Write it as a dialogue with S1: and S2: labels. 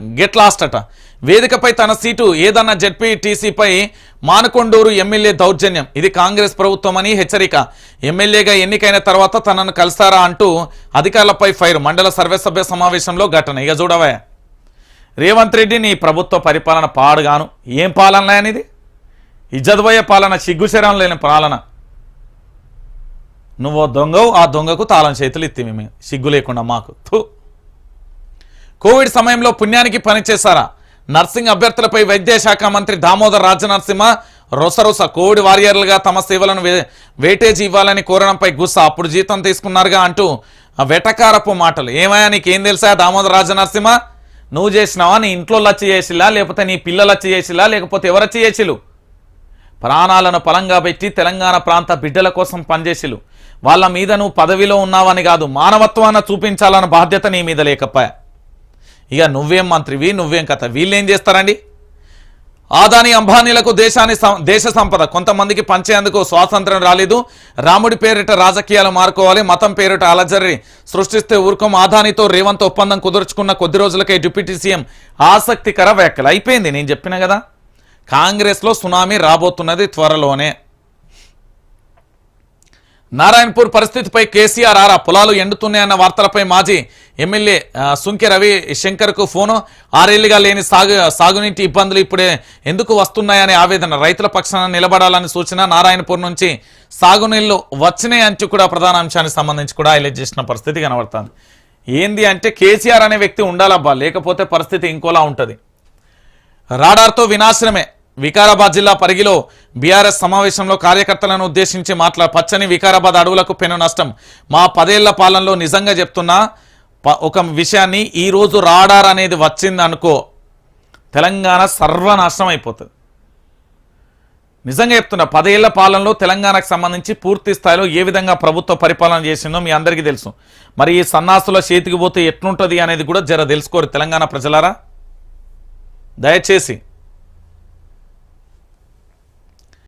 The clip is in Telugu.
S1: గెట్ లాస్ట్ అట. వేదికపై తన సీటు ఏదన్న జెడ్పీటీసీపై మానకొండూరు ఎమ్మెల్యే దౌర్జన్యం. ఇది కాంగ్రెస్ ప్రభుత్వం అని హెచ్చరిక. ఎమ్మెల్యేగా ఎన్నికైన తర్వాత తనను కలిసారా అంటూ అధికారులపై ఫైర్. మండల సర్వసభ్య సమావేశంలో ఘటన. ఇక చూడవే. రేవంత్ రెడ్డి నీ ప్రభుత్వ పరిపాలన పాడుగాను. ఏం పాలన అనేది? ఇజ్జద్వయ్య పాలన సిగ్గుశరం లేని పాలన. నువ్వు దొంగవు ఆ దొంగకు తాళం చేతులు ఇత్తి మేము సిగ్గు లేకుండా మాకు. థూ. కోవిడ్ సమయంలో పుణ్యానికి పనిచేశారా? నర్సింగ్ అభ్యర్థులపై వైద్యశాఖ మంత్రి దామోదర్ రాజనరసింహ రొసరొస కోవిడ్ వారియర్లుగా తమ సేవలను వే- వేటేజీ ఇవ్వాలని కోరడంపై గుస్స అప్పుడు జీతం తీసుకున్నారుగా అంటూ వెటకారపు మాటలు. ఏమయ్యా నీకేం తెలుసా దామోదర్ రాజనరసింహ? నువ్వు చేసినావా? నీ ఇంట్లో లచ్చి చేసిలా? లేకపోతే నీ పిల్లలు వచ్చి చేసిలా? లేకపోతే ఎవరొచ్చి చేసిలు? ప్రాణాలను పలంగా పెట్టి తెలంగాణ ప్రాంత బిడ్డల కోసం పనిచేసిలు. వాళ్ళ మీద నువ్వు పదవిలో ఉన్నావని కాదు మానవత్వాన్ని చూపించాలన్న బాధ్యత నీ మీద లేకపోయా. ఇక నువ్వేం మంత్రివి నువ్వేం కథ? వీళ్ళేం చేస్తారండి? ఆదాని అంబానీలకు దేశాన్ని సం- దేశ సంపద. కొంతమందికి పంచేందుకు స్వాతంత్రం రాలేదు. రాముడి పేరిట రాజకీయాలు మారుకోవాలి. మతం పేరిట అలజరి సృష్టిస్తే ఊరుకం. ఆదానితో రేవంత్ ఒప్పందం కుదుర్చుకున్న కొద్ది రోజులకే డిప్యూటీ సీఎం ఆసక్తికర వ్యాఖ్యలు. అయిపోయింది నేను చెప్పిన కదా? కాంగ్రెస్లో సునామీ రాబోతున్నది త్వరలోనే. నారాయణపూర్ పరిస్థితిపై కేసీఆర్ ఆరా పొలాలు ఎండుతున్నాయన్న వార్తలపై మాజీ ఎమ్మెల్యే సుంకె రవి శంకర్కు ఫోను. ఆరేళ్ళుగా లేని సాగు సాగునీటి ఇబ్బందులు ఇప్పుడే ఎందుకు వస్తున్నాయనే ఆవేదన. రైతుల పక్షాన నిలబడాలని సూచన నారాయణపూర్ నుంచి సాగునీళ్ళు వచ్చినాయి అంటూ కూడా ప్రధాన అంశానికి సంబంధించి కూడా హైలైట్ చేసిన పరిస్థితి కనబడుతుంది. ఏంది అంటే కేసీఆర్ అనే వ్యక్తి ఉండాలబ్బా లేకపోతే పరిస్థితి ఇంకోలా ఉంటుంది. రాడార్తో వినాశనమే. వికారాబాద్ జిల్లా పరిగిలో బీఆర్ఎస్ సమావేశంలో కార్యకర్తలను ఉద్దేశించి మాట్లా పచ్చని వికారాబాద్ అడవులకు పెను నష్టం. మా పదేళ్ళ పాలనలో నిజంగా చెప్తున్నా ప- ఒక విషయాన్ని ఈరోజు రాడార్ అనేది వచ్చింది అనుకో తెలంగాణ సర్వనాశనం అయిపోతుంది. నిజంగా చెప్తున్నా పదేళ్ళ పాలనలో తెలంగాణకు సంబంధించి పూర్తి స్థాయిలో ఏ విధంగా ప్రభుత్వ పరిపాలన చేసిందో మీ అందరికీ తెలుసు. మరి ఈ సన్నాసుల చేతికి పోతే ఎట్లుంటుంది అనేది కూడా జర తెలుసుకోరు తెలంగాణ ప్రజలారా. దయచేసి